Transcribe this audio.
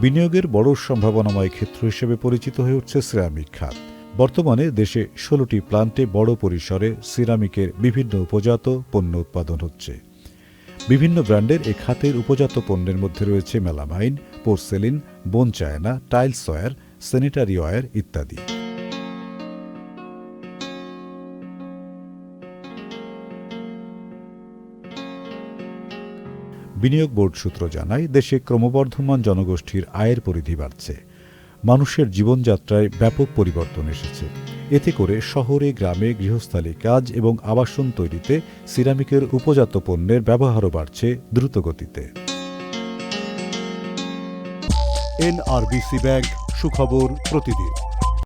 বিনিয়োগের বড় সম্ভাবনাময় ক্ষেত্র হিসেবে পরিচিত হয়ে উঠছে সিরামিক খাত। বর্তমানে দেশে ষোলোটি প্লান্টে বড় পরিসরে সিরামিকের বিভিন্ন উপজাত পণ্য উৎপাদন হচ্ছে। বিভিন্ন ব্র্যান্ডের এ খাতের উপজাত পণ্যের মধ্যে রয়েছে melamine, porcelain, bone china, tiles ware, sanitary ware ইত্যাদি। বিনিয়োগ বোর্ড সূত্র জানায়, দেশে ক্রমবর্ধমান জনগোষ্ঠীর আয়ের পরিধি বাড়ছে। মানুষের জীবনযাত্রায় ব্যাপক পরিবর্তন এসেছে। এতে করে শহরে, গ্রামে গৃহস্থালী কাজ এবং আবাসন তৈরিতে সিরামিকের উপজাত পণ্যের ব্যবহারও বাড়ছে দ্রুতগতিতে। এনআরবিসি ব্যাংক, সুখবর প্রতিদিন।